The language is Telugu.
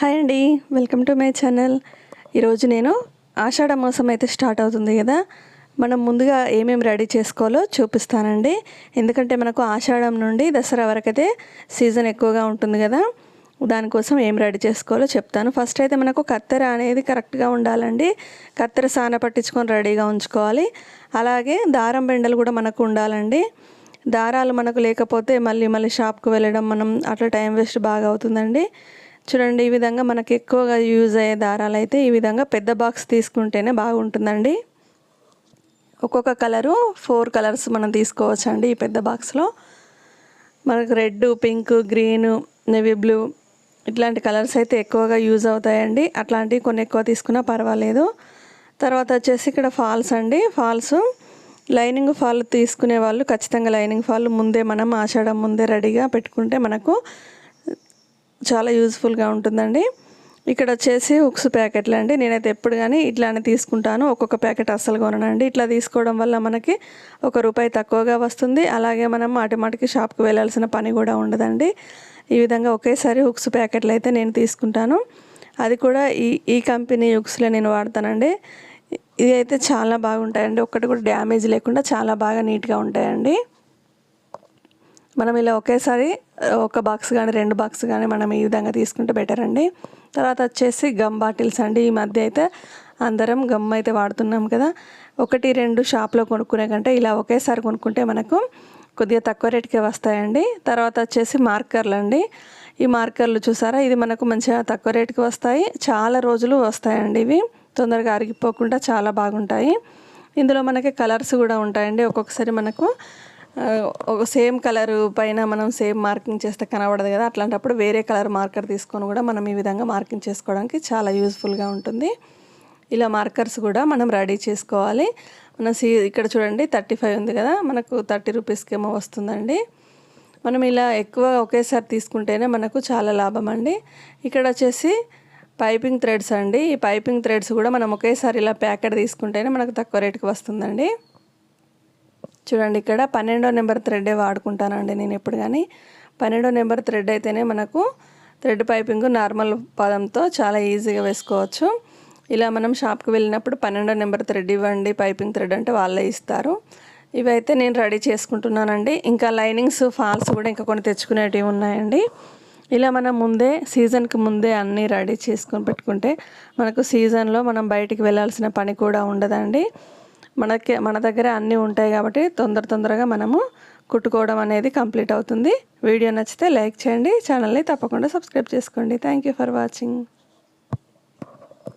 హాయ్ అండి. Welcome to my channel. ఈరోజు నేను ఆషాఢ మాసం అయితే స్టార్ట్ అవుతుంది కదా. మనం ముందుగా ఏమేమి రెడీ చేసుకోవాలో చూపిస్తానండి. ఎందుకంటే మనకు ఆషాఢం నుండి దసరా వరకైతే సీజన్ ఎక్కువగా ఉంటుంది కదా. దానికోసం ఏం రెడీ చేసుకోవాలో చెప్తాను. ఫస్ట్ అయితే మనకు కత్తెర అనేది కరెక్ట్గా ఉండాలండి. కత్తెర సాన పట్టించుకొని రెడీగా ఉంచుకోవాలి. అలాగే దారం బెండలు కూడా మనకు ఉండాలండి. దారాలు మనకు లేకపోతే మళ్ళీ మళ్ళీ షాప్కి వెళ్ళడం మనం అట్లా టైం వేస్ట్ బాగా అవుతుందండి. చూడండి ఈ విధంగా మనకి ఎక్కువగా యూజ్ అయ్యే దారాలు అయితే ఈ విధంగా పెద్ద బాక్స్ తీసుకుంటేనే బాగుంటుందండి. ఒక్కొక్క కలరు ఫోర్ కలర్స్ మనం తీసుకోవచ్చు అండి ఈ పెద్ద బాక్స్లో మనకు red pink green navy blue ఇట్లాంటి కలర్స్ అయితే ఎక్కువగా యూజ్ అవుతాయండి. అట్లాంటివి కొన్ని ఎక్కువ తీసుకున్నా పర్వాలేదు. తర్వాత వచ్చేసి ఇక్కడ ఫాల్స్ అండి. ఫాల్స్ లైనింగ్ ఫాల్ తీసుకునే వాళ్ళు ఖచ్చితంగా లైనింగ్ ఫాల్ ముందే మనం ఆషాఢం ముందే రెడీగా పెట్టుకుంటే మనకు చాలా యూజ్ఫుల్గా ఉంటుందండి. ఇక్కడ వచ్చేసి ఉక్స్ ప్యాకెట్లు అండి. నేనైతే ఎప్పుడు కానీ ఇట్లానే తీసుకుంటాను. ఒక్కొక్క ప్యాకెట్ అస్సలు కొననండి. ఇట్లా తీసుకోవడం వల్ల మనకి ఒక రూపాయి తక్కువగా వస్తుంది. అలాగే మనం మాటిమాటికి షాప్కి వెళ్ళాల్సిన పని కూడా ఉండదండి. ఈ విధంగా ఒకేసారి ఉక్స్ ప్యాకెట్లు అయితే నేను తీసుకుంటాను. అది కూడా ఈ ఈ కంపెనీ ఉక్స్లే నేను వాడతానండి. ఇది అయితే చాలా బాగుంటాయండి. ఒక్కటి కూడా డ్యామేజ్ లేకుండా చాలా బాగా నీట్గా ఉంటాయండి. మనం ఇలా ఒకేసారి ఒక బాక్స్ కానీ రెండు బాక్స్ కానీ మనం ఈ విధంగా తీసుకుంటే బెటర్ అండి. తర్వాత వచ్చేసి గమ్ బాటిల్స్ అండి. ఈ మధ్య అయితే అందరం గమ్ అయితే వాడుతున్నాం కదా. ఒకటి రెండు షాప్లో కొనుక్కునే కంటే ఇలా ఒకేసారి కొనుక్కుంటే మనకు కొద్దిగా తక్కువ రేటుకే వస్తాయండి. తర్వాత వచ్చేసి మార్కర్లు అండి. ఈ మార్కర్లు చూసారా? ఇది మనకు మంచిగా తక్కువ రేటుకి వస్తాయి. చాలా రోజులు వస్తాయండి ఇవి. తొందరగా అరిగిపోకుండా చాలా బాగుంటాయి. ఇందులో మనకి కలర్స్ కూడా ఉంటాయండి. ఒక్కొక్కసారి మనకు ఒక సేమ్ కలర్ పైన మనం సేమ్ మార్కింగ్ చేస్తే కనబడదు కదా అట్లాంటప్పుడు వేరే కలర్ మార్కర్ తీసుకొని కూడా మనం ఈ విధంగా మార్కింగ్ చేసుకోవడానికి చాలా యూస్ఫుల్గా ఉంటుంది. ఇలా మార్కర్స్ కూడా మనం రెడీ చేసుకోవాలి. మన సీ ఇక్కడ చూడండి థర్టీ ఫైవ్ ఉంది కదా మనకు థర్టీ రూపీస్కి ఏమో వస్తుందండి. మనం ఇలా ఎక్కువ ఒకేసారి తీసుకుంటేనే మనకు చాలా లాభం అండి. ఇక్కడ వచ్చేసి పైపింగ్ థ్రెడ్స్ అండి. ఈ పైపింగ్ థ్రెడ్స్ కూడా మనం ఒకేసారి ఇలా ప్యాకెట్ తీసుకుంటేనే మనకు తక్కువ రేటుకి వస్తుందండి. చూడండి ఇక్కడ పన్నెండో నెంబర్ థ్రెడ్డే వాడుకుంటానండి నేను ఎప్పుడు కానీ పన్నెండో నెంబర్ థ్రెడ్ అయితేనే మనకు థ్రెడ్ పైపింగ్ నార్మల్ పదంతో చాలా ఈజీగా వేసుకోవచ్చు. ఇలా మనం షాప్కి వెళ్ళినప్పుడు పన్నెండో నెంబర్ థ్రెడ్ ఇవ్వండి పైపింగ్ థ్రెడ్ అంటే వాళ్ళే ఇస్తారు. ఇవైతే నేను రెడీ చేసుకుంటున్నానండి. ఇంకా లైనింగ్స్ ఫాల్స్ కూడా ఇంకా కొన్ని తెచ్చుకునేటివి ఉన్నాయండి. ఇలా మనం ముందే సీజన్కి ముందే అన్నీ రెడీ చేసుకొని పెట్టుకుంటే మనకు సీజన్లో మనం బయటికి వెళ్ళాల్సిన పని కూడా ఉండదండి. మనకి మన దగ్గర అన్నీ ఉంటాయి కాబట్టి తొందర తొందరగా మనము కుట్టుకోవడం అనేది కంప్లీట్ అవుతుంది. వీడియో నచ్చితే లైక్ చేయండి ఛానల్ని తప్పకుండా సబ్స్క్రైబ్ చేసుకోండి. Thank you for watching